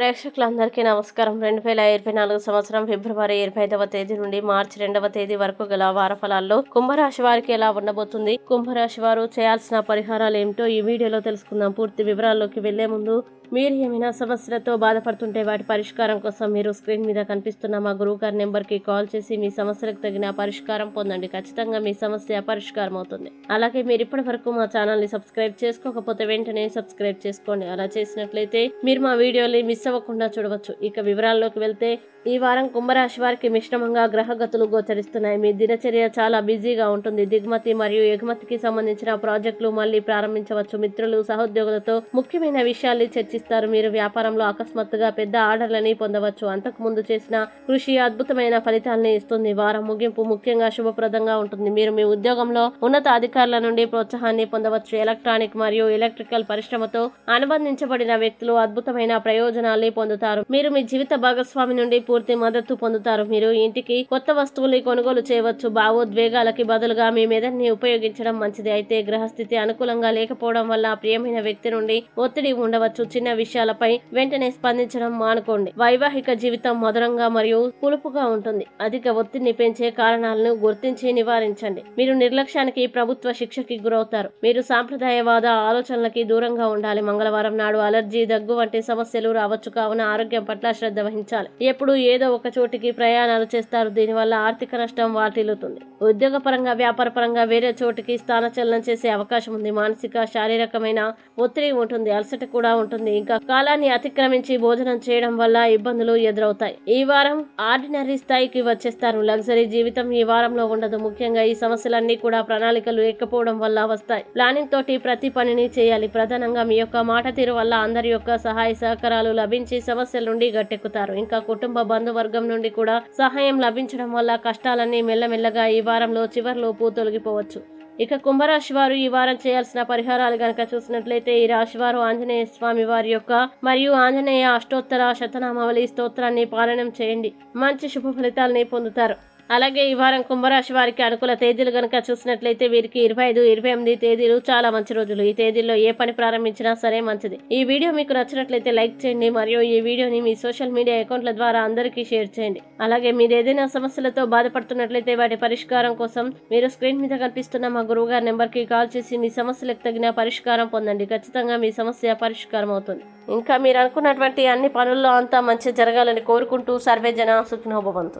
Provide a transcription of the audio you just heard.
ప్రేక్షకులందరికీ నమస్కారం. రెండు వేల ఇరవై నాలుగు సంవత్సరం ఫిబ్రవరి ఇరవై ఐదవ తేదీ నుండి మార్చి రెండవ తేదీ వరకు గల వార ఫలాల్లో కుంభరాశి వారికి ఎలా ఉండబోతుంది? కుంభరాశి వారు చేయాల్సిన పరిహారాలు ఏమిటో ఈ వీడియోలో తెలుసుకుందాం. పూర్తి వివరాల్లోకి వెళ్ళే ముందు మీరు ఏమైనా సమస్యలతో బాధపడుతుంటే వాటి పరిష్కారం కోసం మీరు స్క్రీన్ మీద కనిపిస్తున్న మా గురువు గారి నెంబర్కి కాల్ చేసి మీ సమస్యలకు తగిన పరిష్కారం పొందండి. ఖచ్చితంగా మీ సమస్య పరిష్కారం అవుతుంది. అలాగే మీరు ఇప్పటి వరకు మా ఛానల్ని సబ్స్క్రైబ్ చేసుకోకపోతే వెంటనే సబ్స్క్రైబ్ చేసుకోండి. అలా చేసినట్లయితే మీరు మా వీడియోని మిస్ అవ్వకుండా చూడవచ్చు. ఇక వివరాల్లోకి వెళ్తే ఈ వారం కుంభరాశి వారికి మిశ్రమంగా గ్రహగతులు గోచరిస్తున్నాయి. మీ దినచర్య చాలా బిజీగా ఉంటుంది. దిగుమతి మరియు ఎగుమతికి సంబంధించిన ప్రాజెక్టులు మళ్ళీ ప్రారంభించవచ్చు. మిత్రులు సహోద్యోగులతో ముఖ్యమైన విషయాలు చర్చి చర్చిస్తారు మీరు వ్యాపారంలో అకస్మాత్తుగా పెద్ద ఆర్డర్లని పొందవచ్చు. అంతకు ముందు చేసిన కృషి అద్భుతమైన ఫలితాలని ఇస్తుంది. వారం ముగింపు ముఖ్యంగా శుభప్రదంగా ఉంటుంది. మీరు మీ ఉద్యోగంలో ఉన్నత అధికారుల నుండి ప్రోత్సాహాన్ని పొందవచ్చు. ఎలక్ట్రానిక్ మరియు ఎలక్ట్రికల్ పరిశ్రమతో అనుబంధించబడిన వ్యక్తులు అద్భుతమైన ప్రయోజనాల్ని పొందుతారు. మీరు మీ జీవిత భాగస్వామి నుండి పూర్తి మద్దతు పొందుతారు. మీరు ఇంటికి కొత్త వస్తువులు కొనుగోలు చేయవచ్చు. భావోద్వేగాలకి బదులుగా మీ మెదడుని ఉపయోగించడం మంచిది. అయితే గ్రహస్థితి అనుకూలంగా లేకపోవడం వల్ల ప్రియమైన వ్యక్తి నుండి ఒత్తిడి ఉండవచ్చు. చిన్న విషయాలపై వెంటనే స్పందించడం మానుకోండి. వైవాహిక జీవితం మధురంగా మరియు పులుపుగా ఉంటుంది. అధిక ఒత్తిడిని పెంచే కారణాలను గుర్తించి నివారించండి. మీరు నిర్లక్ష్యానికి ప్రభుత్వ శిక్షకి గురవుతారు. మీరు సాంప్రదాయవాద ఆలోచనలకి దూరంగా ఉండాలి. మంగళవారం నాడు అలర్జీ దగ్గు వంటి సమస్యలు రావచ్చు. కావున ఆరోగ్యం పట్ల శ్రద్ధ వహించాలి. ఎప్పుడు ఏదో ఒక చోటికి ప్రయాణాలు చేస్తారు. దీనివల్ల ఆర్థిక నష్టం వాటిల్లుతుంది. ఉద్యోగపరంగా వ్యాపారపరంగా వేరే చోటికి స్థానచలనం చేసే అవకాశం ఉంది. మానసిక శారీరకమైన ఒత్తిడి ఉంటుంది. అలసట కూడా ఉంటుంది. ఇంకా కాలాన్ని అతిక్రమించి భోజనం చేయడం వల్ల ఇబ్బందులు ఎదురవుతాయి. ఈ వారం ఆర్డినరీ స్థాయికి వచ్చేస్తారు. లగ్జరీ జీవితం ఈ వారంలో ఉండదు. ముఖ్యంగా ఈ సమస్యలన్నీ కూడా ప్రణాళికలు ఎక్కపోవడం వల్ల వస్తాయి. ప్లానింగ్ తోటి ప్రతి పనిని చేయాలి. ప్రధానంగా మీ యొక్క మాట తీరు వల్ల అందరి యొక్క సహాయ సహకారాలు లభించి సమస్యల నుండి గట్టెక్కుతారు. ఇంకా కుటుంబ బంధువర్గం నుండి కూడా సహాయం లభించడం వల్ల కష్టాలన్నీ మెల్లమెల్లగా ఈ వారంలో చివర్లోపు తొలగిపోవచ్చు. ఇక కుంభరాశి వారు ఈ వారం చేయాల్సిన పరిహారాలు గనక చూసినట్లయితే ఈ రాశి వారు ఆంజనేయ స్వామి వారి యొక్క మరియు ఆంజనేయ అష్టోత్తర శతనామావళి స్తోత్రాన్ని పాలనం చేయండి. మంచి శుభ ఫలితాలని పొందుతారు. అలాగే ఈ వారం కుంభరాశి వారికి అనుకూల తేదీలు కనుక చూసినట్లయితే వీరికి ఇరవై ఐదు ఇరవై ఎనిమిది తేదీలు చాలా మంచి రోజులు. ఈ తేదీల్లో ఏ పని ప్రారంభించినా సరే మంచిది. ఈ వీడియో మీకు నచ్చినట్లయితే లైక్ చేయండి మరియు ఈ వీడియోని మీ సోషల్ మీడియా అకౌంట్ల ద్వారా అందరికీ షేర్ చేయండి. అలాగే మీరు ఏదైనా సమస్యలతో బాధపడుతున్నట్లయితే వాటి పరిష్కారం కోసం మీరు స్క్రీన్ మీద కనిపిస్తున్న మా గురువు గారి నెంబర్కి కాల్ చేసి మీ సమస్యలకు తగిన పరిష్కారం పొందండి. ఖచ్చితంగా మీ సమస్య పరిష్కారం అవుతుంది. ఇంకా మీరు అనుకున్నటువంటి అన్ని పనుల్లో అంతా మంచి జరగాలని కోరుకుంటూ సర్వే జన సుఖినోభవంతు.